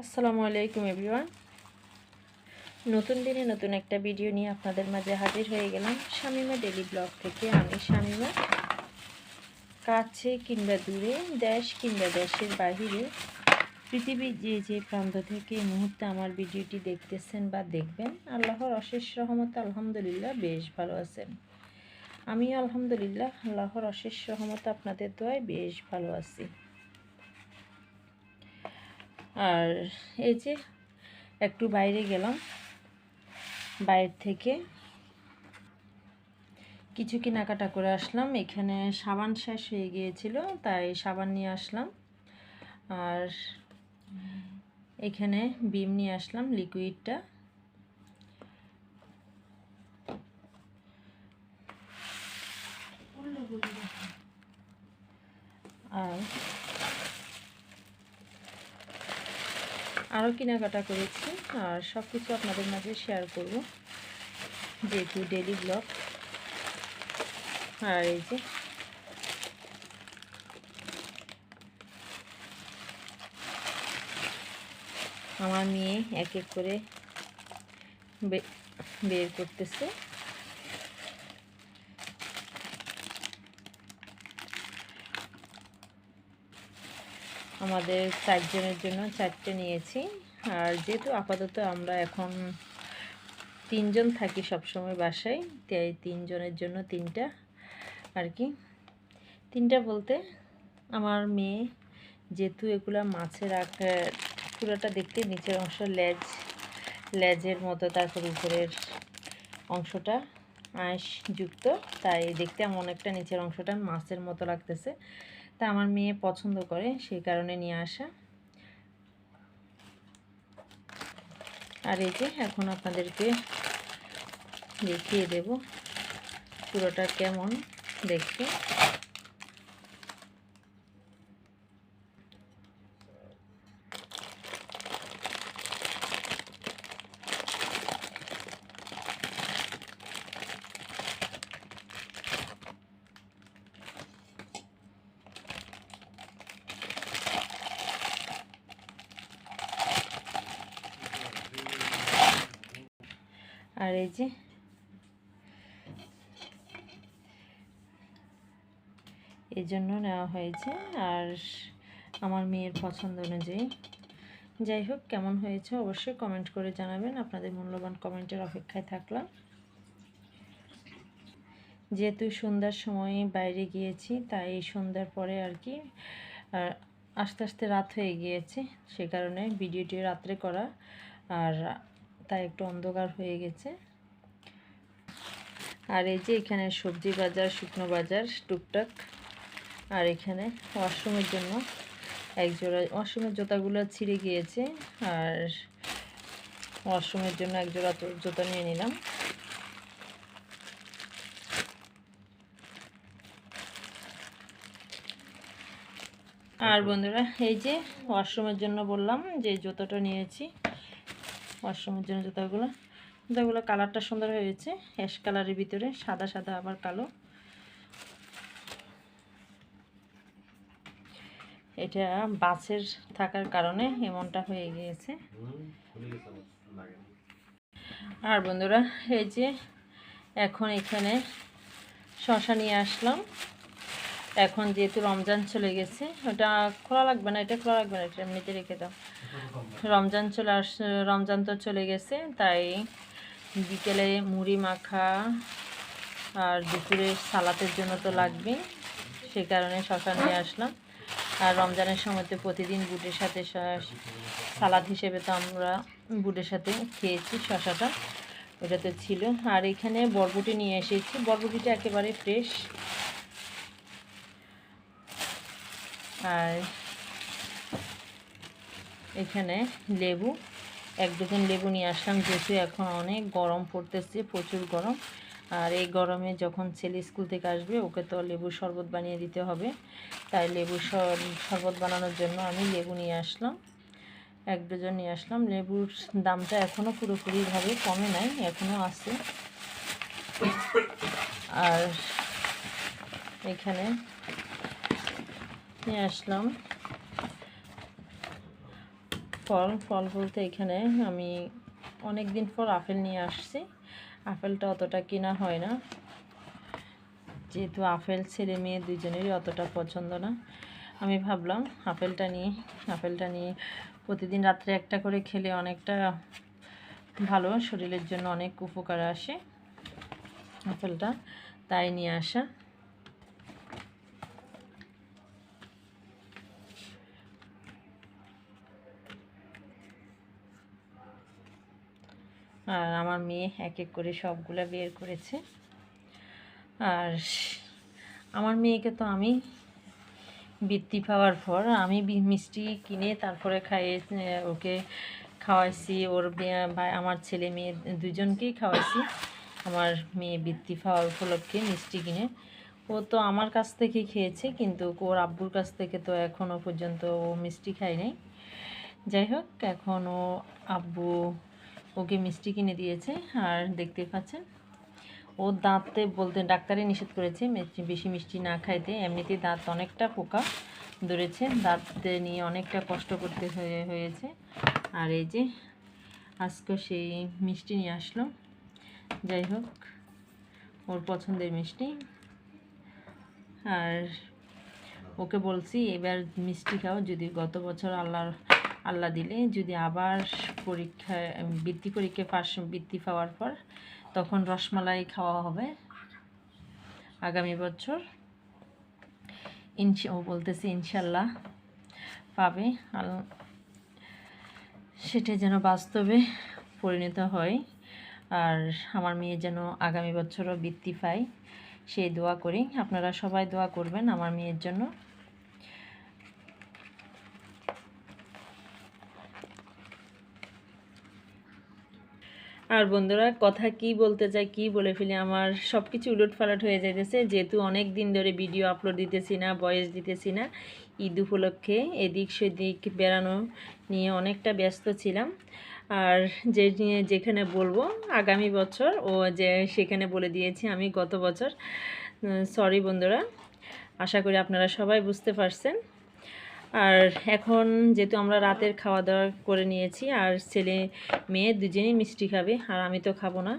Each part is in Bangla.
আসসালামু আলাইকুম এভরিওয়ান। নতুন দিনে নতুন একটা ভিডিও নিয়ে আপনাদের মাঝে হাজির হয়ে গেলাম শামিমা ডেলি ব্লগ থেকে। আমি শামিমা। কাছে কিংবা দূরে, দেশ কিংবা দেশের বাহিরে, পৃথিবীর যে যে প্রান্ত থেকে এই মুহূর্তে আমার ভিডিওটি দেখতেছেন বা দেখবেন, আল্লাহর অশেষ রহমত আলহামদুলিল্লাহ বেশ ভালো আছেন। আমি আলহামদুলিল্লাহ আল্লাহর অশেষ রহমত আপনাদের দোয়ায় বেশ ভালো আছি। আর এই যে একটু বাইরে গেলাম, বাইরে থেকে কিছু কেনাকাটা করে আসলাম। এখানে সাবান শেষ হয়ে গিয়েছিল, তাই সাবান নিয়ে আসলাম। আর এখানে বিম নিয়ে আসলাম, লিকুইডটা। আর আরও কেনাকাটা করেছি আর সব কিছু আপনাদের মাঝে শেয়ার করব। যেহেতু ডেলি ব্লগ আর এই যে। আমার মেয়ে এক এক করে বের করতেছে। আমাদের চারজনের জন্য চারটে নিয়েছি। আর যেহেতু আপাতত আমরা এখন তিনজন থাকি সবসময় বাসায়, তাই তিনজনের জন্য তিনটা আর কি। তিনটা বলতে আমার মেয়ে যেহেতু এগুলা মাছের আকার পুরোটা দেখতে নিচের অংশ লেজ, লেজের মতো তারপর উপরের অংশটা আঁশ যুক্ত তাই দেখতে আমার অনেকটা নিচের অংশটা মাছের মতো লাগতেছে। তা আমার মেয়ে পছন্দ করে, সেই কারণে নিয়ে আসা। আর এই যে এখন আপনাদেরকে দেখিয়ে দেব, পুরোটা কেমন দেখতে। আর এই যে এই জন্য নেওয়া হয়েছে। আর আমার মেয়ের পছন্দ অনুযায়ী। যাই হোক, কেমন হয়েছে অবশ্যই কমেন্ট করে জানাবেন। আপনাদের মূল্যবান কমেন্টের অপেক্ষায় থাকলাম। যেহেতু সন্ধ্যার সময় বাইরে গিয়েছি, তাই সন্ধ্যার পরে আর কি আস্তে আস্তে রাত হয়ে গিয়েছে। সে কারণে ভিডিওটি রাত্রে করা। আর তাই একটু অন্ধকার হয়ে গেছে। আর এই যে এখানে সবজি বাজার, শুকনো বাজার, টুকটাক। আর এখানে ওয়াশরুমের জন্য এক জোড়া, ওয়াশরুমের জুতাগুলো ছিঁড়ে গিয়েছে। আর ওয়াশরুমের জন্য এক জোড়া জুতা নিয়ে নিলাম। আর বন্ধুরা, এই যে ওয়াশরুমের জন্য বললাম যে জুতোটা নিয়েছি। ওয়াশরুমের জন্য জুতাগুলো। জুতাগুলো কালারটা সুন্দর হয়েছে অ্যাশ কালারের ভিতরে সাদা সাদা, আবার কালো। এটা বাসের থাকার কারণে এমনটা হয়ে গিয়েছে। আর বন্ধুরা, এই যে এখন এখানে শশা নিয়ে আসলাম। এখন যেহেতু রমজান চলে গেছে, ওটা খোলা লাগবে না, এটা খোলা লাগবে না, এটা এমনিতে রেখে দাও। রমজান চলে আস, রমজান তো চলে গেছে, তাই বিকেলে মুড়ি মাখা আর দুপুরে সালাতের জন্য তো লাগবে সে কারণে শশা নিয়ে আসলাম। আর রমজানের সময় তো প্রতিদিন বুটের সাথে সালাদ হিসেবে তো আমরা বুটের সাথে খেয়েছি শশাটা, ওটা তো ছিল। আর এখানে বরবটি নিয়ে এসেছি, বরবটিটা একেবারে ফ্রেশ আর এখানে লেবু, এক ডজন লেবু নিয়ে আসলাম, যেহেতু এখন অনেক গরম পড়তেছে, প্রচুর গরম। আর এই গরমে যখন ছেলে স্কুল থেকে আসবে, ওকে তো লেবুর শরবত বানিয়ে দিতে হবে। তাই লেবুর শরবত বানানোর জন্য আমি লেবু নিয়ে আসলাম, এক ডজন নিয়ে আসলাম। লেবুর দামটা এখনও পুরোপুরিভাবে কমে নাই এখনও আছে। আর এখানে নিয়ে আসলাম। ফল ফল বলতে এখানে আমি অনেক দিন পর আপেল নিয়ে আসছি। আপেলটা অতটা কিনা হয় না। যেহেতু আপেল ছেলে মেয়ে দুজনেরই অতটা পছন্দ না, আমি ভাবলাম আপেলটা নিয়ে আপেলটা নিয়ে প্রতিদিন রাত্রে একটা করে খেলে অনেকটা ভালো, শরীরের জন্য অনেক উপকার আসে। আপেলটা তাই নিয়ে আসা। আর আমার মেয়ে এক এক করে সবগুলা বের করেছে। আর আমার মেয়েকে তো আমি বৃত্তি পাওয়ার পর আমি মিষ্টি কিনে তারপরে খাইয়ে ওকে খাওয়াইছি। ওর আমার ছেলে মেয়ে দুজনকেই খাওয়াইছি। আমার মেয়ে বৃত্তি পাওয়ার উপলক্ষে মিষ্টি কিনে। ও তো আমার কাছ থেকে খেয়েছে, কিন্তু ওর আব্বুর কাছ থেকে তো এখনও পর্যন্ত ও মিষ্টি খায় নাই। যাই হোক, এখন ও আব্বু ওকে মিষ্টি কিনে দিয়েছে, আর দেখতে পাচ্ছেন। ওর দাঁতে বলতে ডাক্তারে নিষেধ করেছে বেশি মিষ্টি না খাইতে। এমনিতেই দাঁত অনেকটা পোকা ধরেছে, দাঁতে নিয়ে অনেকটা কষ্ট করতে হয়ে হয়েছে। আর এই যে আজকে সেই মিষ্টি নিয়ে আসলো। যাই হোক, ওর পছন্দের মিষ্টি। আর ওকে বলছি, এবার মিষ্টি খাও, যদি গত বছর আল্লাহর আল্লাহ দিলে, যদি আবার পরীক্ষায় বৃত্তি পরীক্ষায় পাশ বৃত্তি পাওয়ার পর তখন রসমালাই খাওয়া হবে আগামী বছর। ইনশা, ও বলতেছে ইনশাল্লাহ পাবে। সেটা যেন বাস্তবে পরিণত হয় আর আমার মেয়ে যেন আগামী বছরও বৃত্তি পায়, সেই দোয়া করি। আপনারা সবাই দোয়া করবেন আমার মেয়ের জন্য। আর বন্ধুরা, কথা কি বলতে চাই, কি বলে ফেলি, আমার সব কিছু উলট পালট হয়ে যাইতেছে। যেহেতু অনেক দিন ধরে ভিডিও আপলোড দিতেছি না ভয়েস দিতেছি না, ঈদ উপলক্ষে এদিক সেদিক বেড়ানো নিয়ে অনেকটা ব্যস্ত ছিলাম। আর যে নিয়ে যেখানে বলব, আগামী বছর, ও যে সেখানে বলে দিয়েছি আমি গত বছর সরি বন্ধুরা, আশা করি আপনারা সবাই বুঝতে পারছেন। আর এখন যেহেতু আমরা রাতের খাওয়া দাওয়া করে নিয়েছি, আর ছেলে মেয়ে দুজনেই মিষ্টি খাবে, আর আমি তো খাব না,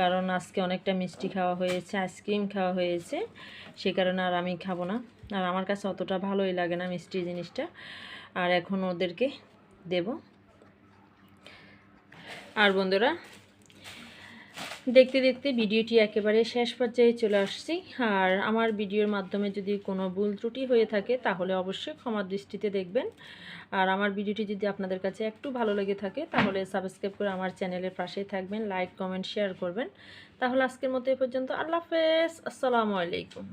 কারণ আজকে অনেকটা মিষ্টি খাওয়া হয়েছে, আইসক্রিম খাওয়া হয়েছে, সে কারণে আর আমি খাব না। আর আমার কাছে অতটা ভালোই লাগে না মিষ্টি জিনিসটা, আর এখন ওদেরকে দেব। আর বন্ধুরা দেখতে দেখতে ভিডিওটি একেবারে শেষ পর্যায়ে চলে আসছি। আর আমার ভিডিওর মাধ্যমে যদি কোনো ভুল ত্রুটি হয়ে থাকে, তাহলে অবশ্যই ক্ষমা দৃষ্টিতে দেখবেন। আর আমার ভিডিওটি যদি আপনাদের কাছে একটু ভালো লেগে থাকে, তাহলে সাবস্ক্রাইব করে আমার চ্যানেলের পাশেই থাকবেন, লাইক, কমেন্ট, শেয়ার করবেন। তাহলে আজকের মতো এ পর্যন্ত। আল্লাহ হাফেজ। আসসালামু আলাইকুম।